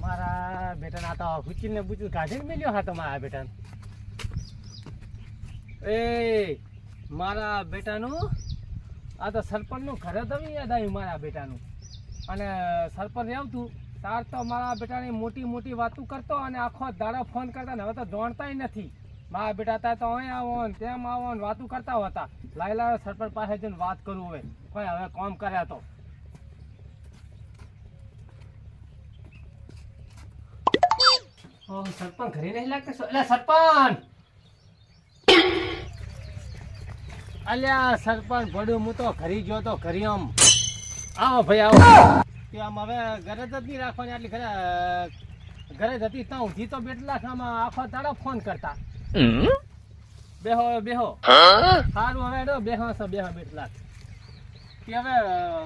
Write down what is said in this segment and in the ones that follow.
મારા બેટાને આ તો હુચીલ ને બુચીલ કાઢીને મેલ્યો હા તો મારા બેટાને? એ, મારા બેટાનું, આ તો સરપંચનું ઘર જ યાદ આવ્યું મારા બેટાનું. અને સરપંચ આવતું તાર તો મારા બેટાની મોટી મોટી વાતો કરતો અને આખો દાડો ફોન કરતા ને હવે તો જાણતાય નથી. મારા બેટા તા તો અહીં આવો ને તેમ આવો ને વાતું કરતા હતા. લાઈલા સરપંચ પાસે જઈને વાત કરું હવે. કોઈ હવે કોમ કર્યા તો. સરપંચ ઘરે નહીં લાગતા? અલ્યા સરપંચ! અલ્યા સરપંચ ભડ્યું, હું તો ઘરી ગયો તો ઘરી આમ. આવો ભાઈ, આવો. કે આમ હવે ઘરે જ નહીં રાખવાની, આટલી ઘરે ઘરે જ હતી, ત્યાં ઉધી તો બેટલા આમાં આખો દાડો ફોન કરતા. બેહો બેહો. સારું હવે એડો બેહો છો બેહો બેટલા કે હવે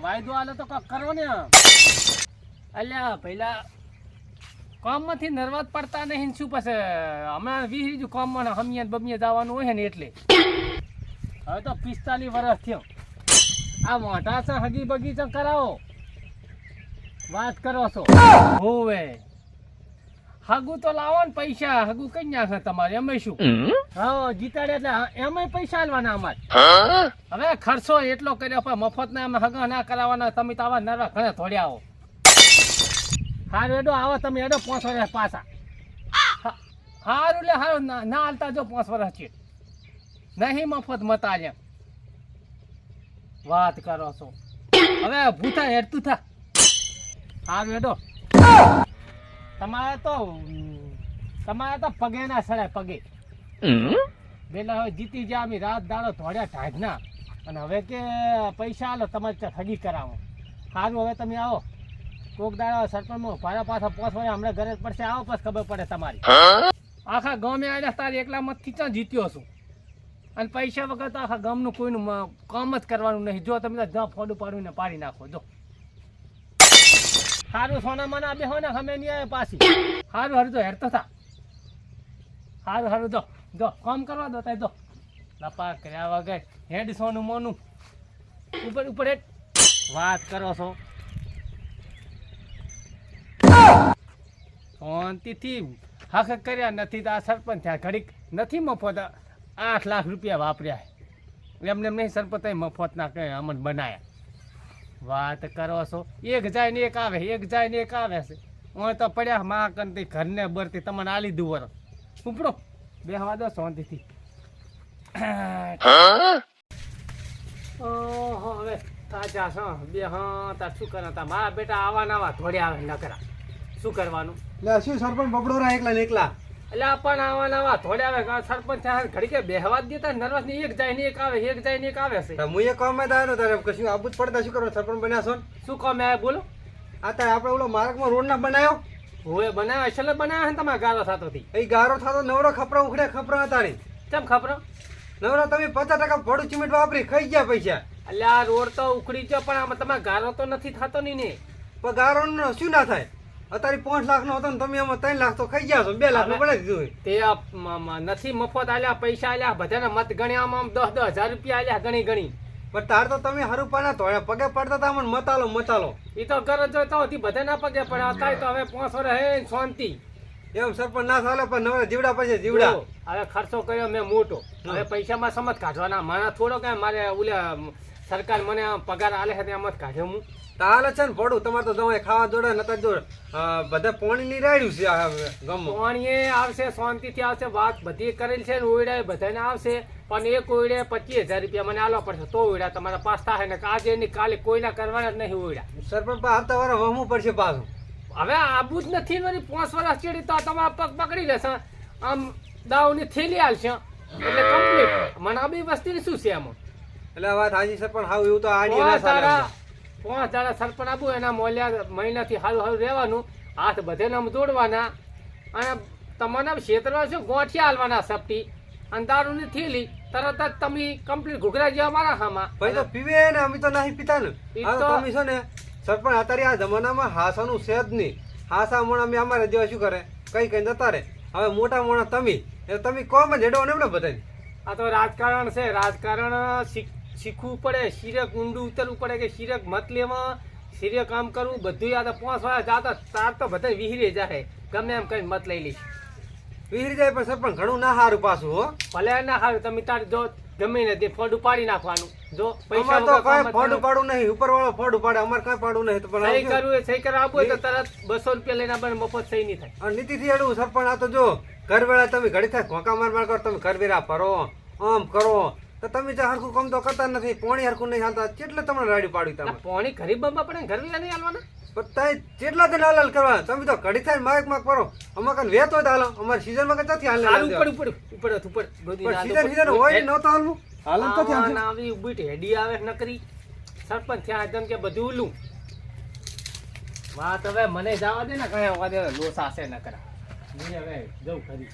વાયદો આલે તો કાંઈક કરો ને અલ્યા પહેલા કોમમાંથી નર્વસ પડતા નહીં શું પછી? હમણાં વીસ રીજું કોમમાં હમિયા બમિયા જવાનું હોય ને એટલે. હવે તો પિસ્તાલીસ વર્ષ થયો. આ મોટા છે હગી બગીચો કરાવો. વાત કરો છો. હોવે. હગું તો લાવો ને પૈસા. હગું કઈ નાખે તમારે? એમ શું? હા જીતાડે એટલે એમાં પૈસા આલવાના અમારે. હવે ખર્ચો એટલો કર્યો પણ મફત ના અમે હગા ના કરાવવાના તમે તો આવા નરવા ઘણા થોડ્યા આવો હારું એડો આવો તમે એડો પાંચ વર્ષ પાછા. સારું હારું લે હારું ના હાલતા જો પાંચ વર્ષ છે. નહીં મફત મતા આલ્યા વાત કરો છો. હવે ભૂતા હેડતું થા. હારું એડો તમારે તો તમારે તો પગે ના સડે પગે પેલા હવે જીતી ગયા અમે રાત દાડો ધોડ્યા ઢાઢના. અને હવે કે પૈસા આલો તમારે ત્યાં ઠગી કરાવો. સારું હવે તમે આવો. કોક દાડો સરપંચમાં ભાડા પાછા પોસવા હમણે ઘરે પડશે. આવો પછી ખબર પડે તમારી. આખા ગામે આવ્યા તારે એકલા મતથી ક્યાં જીત્યો છું. અને પૈસા વગર તો આખા ગામનું કોઈનું કામ જ કરવાનું નહીં. જો તમે જ્યાં જ ફોડું પાડીને પાડી નાખો જો. સારું સોના મના બે ને અમે નહીં આવે પાછી. સારું હારું તો હેરતો થા. સારું સારું જો જો કામ કરવા દો તાય જો. લપા કર્યા વગર હેડ સોનું મોનું. ઉપર ઉપર વાત કરો છો. શાંતિથી હક કર્યા નથી તો આ સરપંચ થયા ઘડીક નથી મફત. આઠ લાખ રૂપિયા વાપર્યા એમને એમ નહીં સરપંચ મફત ના કઈ અમન બનાયા. વાત કરો છો. એક જાય ને એક આવે એક જાય ને એક આવે છે. હું તો પડ્યા માં કંતી ઘરને બરતી તમને આલી લીધું વર. ઉપડો. દો શાંતિથી. હવે તાજા છો. બે હા તાર શું કરે તા મારા બેટા આવા નવા ધોડ્યા આવે નકરા. શું કરવાનું? એટલે શું સરપંચ બબડોરા એકલા ને એકલા? એટલે પણ આવા નવા થોડે આવે સરપંચ થયા ઘડી કે બેહવા જ દેતા નર્વસની એક જાય ને એક આવે એક જાય ને એક આવે છે. હું એ કામમાં આવ્યો તારે કશું આબુ જ પડતા શું કરો સરપંચ બન્યા છો શું કામ આવે બોલો. આ તારે આપણે ઓલો માર્ગમાં રોડ ના બનાવ્યો હવે બનાવ્યા અસલ બનાવ્યા ને તમારે ગારો થતો હતી એ ગારો થતો નવરો ખપરા ઉખડે ખપરા નહીં કેમ ખપરો? નવરો તમે પચાસ ટકા ભડું સિમેન્ટ વાપરી ખાઈ ગયા પૈસા. એટલે આ રોડ તો ઉખડી ગયો પણ આમાં તમારે ગારો તો નથી થતો નહીં ને પણ ગારો શું ના થાય? અત્યારે પાંચ લાખ નો હતો ને તમે એમાં ત્રણ લાખ તો ખાઈ ગયા છો. બે લાખનું પડે દીધું તે નથી મફત આલ્યા પૈસા આલ્યા બધાને મત ગણ્યા આમ દસ દસ હજાર રૂપિયા આલ્યા ગણી ગણી. પણ તાર તો તમે હરું પાના તો પગે પડતા હતા મને મતાલો મતાલો એ તો ઘર હોય તો હતી બધા ના પગે પડે અત્યારે તો હવે પાંચ વર્ષ હે શાંતિ. એમ સરપંચ ના ચાલે પણ નવરા જીવડા પછી જીવડા. હવે ખર્ચો કર્યો મેં મોટો. હવે પૈસામાં સમજ કાઢવાના. મારા થોડો કે મારે ઓલે સરકાર મને પગાર આલે છે ત્યાં મત કાઢ્યો હું. તાલે છે ને પડું તમારે તો તમે ખાવા જોડે નતા જો બધા પાણી ની રાડ્યું છે ગામમાં પાણીએ આવશે શાંતિથી આવશે વાત બધી કરેલ છે ને ઓયડા બધાને આવશે. પણ એક ઓયડે પચીસ હજાર રૂપિયા મને આલવા પડશે તો ઓયડા તમારા પાસ થાય ને આજે ની કાલે કોઈના કરવાના જ નહીં ઓયડા. સરપંચ આવતા વારે વહમું પડશે પાછું. હવે આબુ જ નથી વળી પાંચ વર્ષ ચેડી તો તમારા પગ પકડી લેશે. આમ દાવની થેલી હાલશે એટલે કમ્પ્લીટ મને આ બી વસ્તી શું છે આમાં? એટલે વાત હાજી સરપંચ હાવ એવું તો આની ના પાંચ દાડા સરપણ આપું એના મોલ્યા મહિનાથી સારું સારું રહેવાનું હાથ બધેને આમ જોડવાના અને તમારા ક્ષેત્રમાં શું ગોઠિયા હાલવાના સપટી. અને દારૂની થેલી તરત જ તમે કમ્પ્લીટ ઘૂઘરા જેવા મારા હામાં. ભાઈ તો પીવે ને અમે તો નહીં પીતા ને. તમે છો ને સરપણ અત્યારે આ જમાનામાં હાસાનું છે જ નહીં. હાસા મોણા અમે અમારે જેવા શું કરે? કઈ કઈ જતા રે હવે મોટા મોણા તમે. તમે કોમ જ હેડો ને બધા આ તો રાજકારણ છે. રાજકારણ શીખ- શીખવું પડે શિરક ઊંડું ઉતરવું પડે કે શિરક મત લેવા સિરિય કામ કરવું બધું યાદ પાંચ વાળા જાતા તાર તો બધા વિહીરે જાય ગમે એમ કઈ મત લઈ લઈશ. વિહરી જાય પણ સરપંચ ઘણું ના સારું પાછું હો. ભલે ના હારું તમે તાર જો ગમે નથી ફોડ ઉપાડી નાખવાનું. જો પૈસા તો કઈ ફોડ ઉપાડું નહીં ઉપર વાળો ફોડ ઉપાડે અમારે કઈ પાડું નહીં તો પણ સહી કરવું સહી કરવા આપવું તો તરત બસો રૂપિયા લઈને આપણે મફત સહી નહીં થાય. અને નીતિથી અડવું સરપંચ આ તો જો ઘર વેળા તમે ઘડી થાય ખોકા માર માર કરો તમે ઘર વેરા ફરો આમ કરો તો તમે જે હરખું કામ તો કરતા નથી પોણી હરખું નહીં હાલતા કેટલે તમને રાડી પાડ્યું તમે? પોણી ગરીબ બંબા પણ ઘર ઘર નહીં હાલવાના? પણ કેટલા દિન હાલ હાલ કરવા તમે તો ઘડી થાય માગ માગ કરો. અમારે કાંઈ વેત હોય હાલો અમારી season માં ક્યાંથી હાલ સારું ઉપર ઉપર ઉપર ઉપર ગોદી પણ ના હોય હાલવું? તો ત્યાં ના આવી ઊભી ઢેડી આવે નકરી. સરપંચ ત્યાં કે બધું ઉલું. વાત હવે મને જવા દે ને કયા વાદે લોસા છે ન કરા હવે જઉં ખરી